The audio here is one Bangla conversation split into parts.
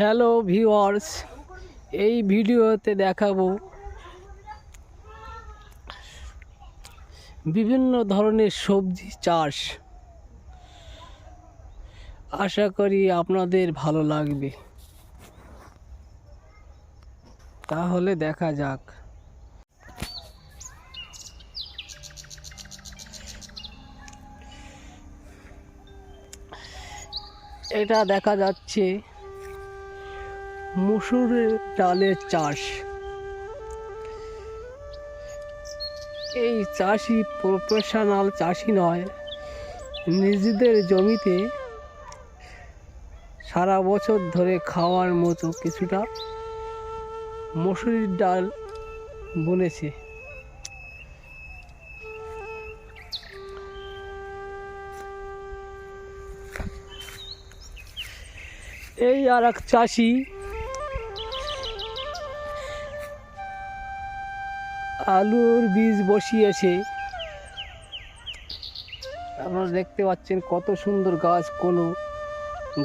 হ্যালো ভিউয়ার্স এই ভিডিওতে দেখাবো বিভিন্ন ধরনের সবজি চাষ। আশা করি আপনাদের ভালো লাগবে। তাহলে দেখা যাক। এটা দেখা যাচ্ছে মুসুরের ডালের চাষ। এই চাষি প্রফেশনাল চাষি নয়, নিজেদের জমিতে সারা বছর ধরে খাওয়ার মতো কিছুটা মসুরির ডাল বুনেছে। এই আর এক চাষি আলুর বীজ বসিয়েছে। আপনারা দেখতে পাচ্ছেন কত সুন্দর গাছ কোনো,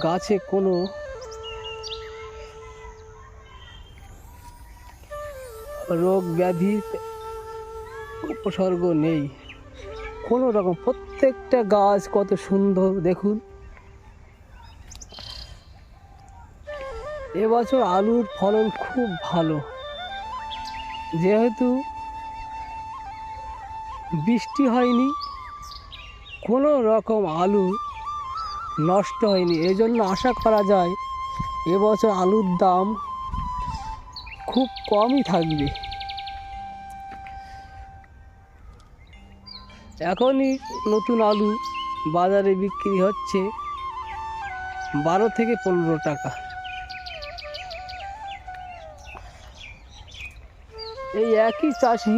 গাছে কোনো। রোগ ব্যাধি উপসর্গ নেই। কোনো রকম প্রত্যেকটা গাছ কত সুন্দর, দেখুন। এবছর আলুর ফলন খুব ভালো। যেহেতু বৃষ্টি হয়নি, কোনো রকম আলু নষ্ট হয়নি। এই জন্য আশা করা যায় এবছর আলুর দাম খুব কমই থাকবে। এখনই নতুন আলু বাজারে বিক্রি হচ্ছে বারো থেকে পনেরো টাকা। এই একই চাষি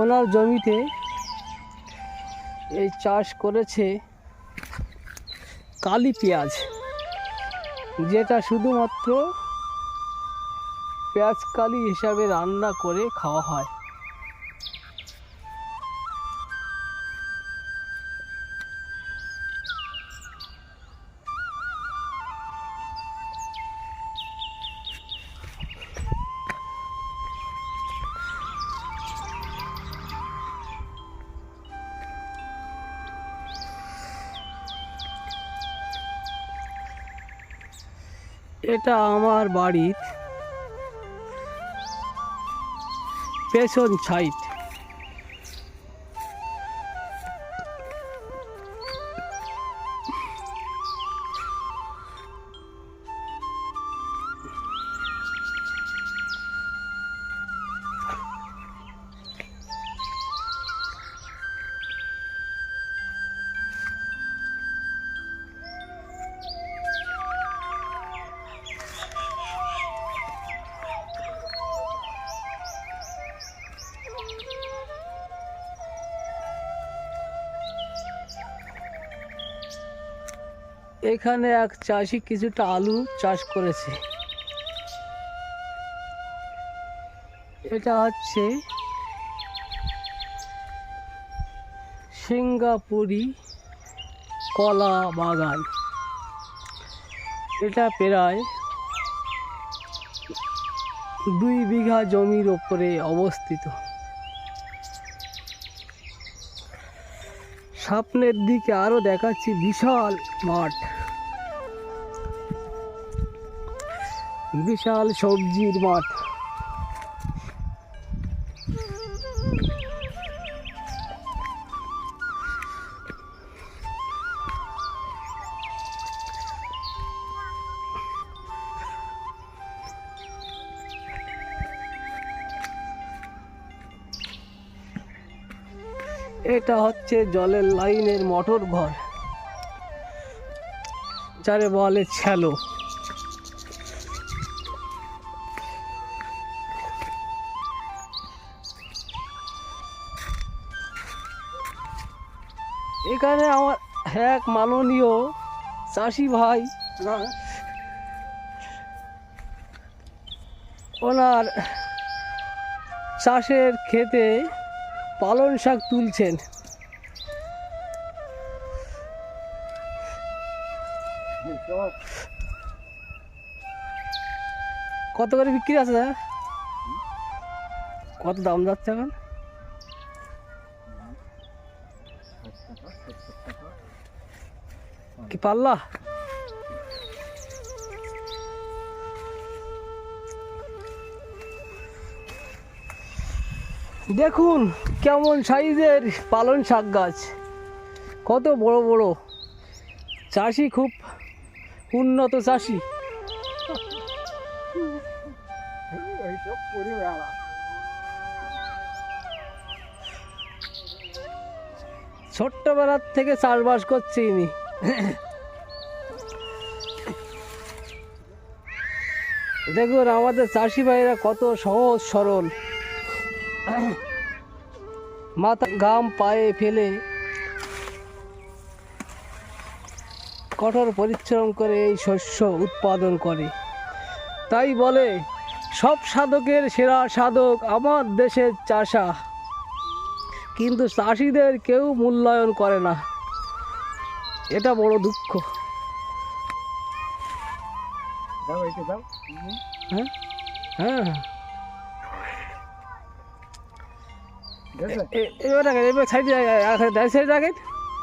ওনার জমিতে এই চাষ করেছে কালি পেঁয়াজ, যেটা শুধুমাত্র পেঁয়াজ কালি হিসাবে রান্না করে খাওয়া হয়। এটা আমার বাড়ির পেছন সাইড। এখানে এক চাষি কিছুটা আলু চাষ করেছে। এটা হচ্ছে সিঙ্গাপুরি কলা বাগান। এটা প্রায় দুই বিঘা জমির ওপরে অবস্থিত। সামনের দিকে আরও দেখাচ্ছি বিশাল মাঠ। বিশাল সবজির মাঠ। এটা হচ্ছে জলের লাইনের মোটর ঘর। যারে বলে ছ্যালো। এখানে আমার এক মাননীয় চাষি ভাই না ওনার চাষের ক্ষেতে পালন শাক তুলছেন। কত করে বিক্রি আছে কত দাম যাচ্ছে এখন? কি পাল্লা দেখুন কেমন সাইজের পালন শাক গাছ। কত বড় বড়। চাষি খুব উন্নত চাষি। ছোট্টবেলার থেকে চাষবাস করছি ইনি দেখুন, আমাদের চাষি ভাইরা কত সহজ, সরল। মাথা গাম পায়ে ফেলে কঠোর পরিশ্রম করে এই শস্য উৎপাদন করে। তাই বলে, সব সাধকের সেরা সাধক আমার দেশের চাষা। কিন্তু চাষিদের কেউ মূল্যায়ন করে না। এটা বড় দুঃখ। সাইড রাখেন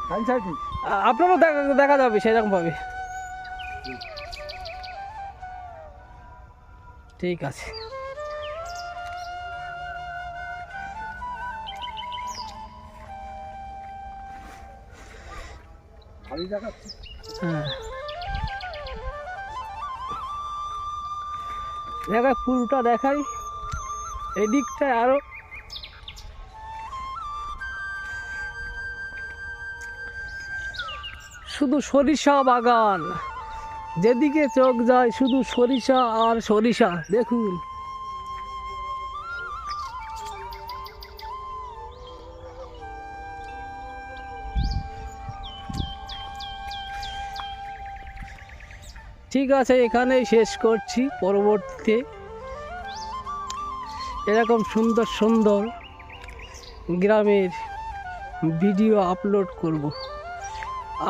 খাই সাইটি আ- আপনারও দেখা দেখা যাবে সেরকমভাবে ঠিক আছে। খালি দেখাচ্ছি হ্যাঁ। দেখায় পুরোটা দেখাই। এদিকটায় আরও। শুধু সরিষা বাগান। যেদিকে চোখ যায় শুধু সরিষা আর সরিষা। দেখুন। ঠিক আছে, এখানেই শেষ করছি পরবর্তীতে। এরকম সুন্দর সুন্দর গ্রামের ভিডিও আপলোড করব।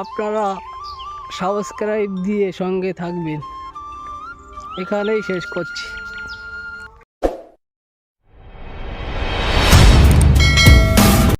আপনারা সাবস্ক্রাইব দিয়ে সঙ্গে থাকবেন। এখানেই শেষ করছি।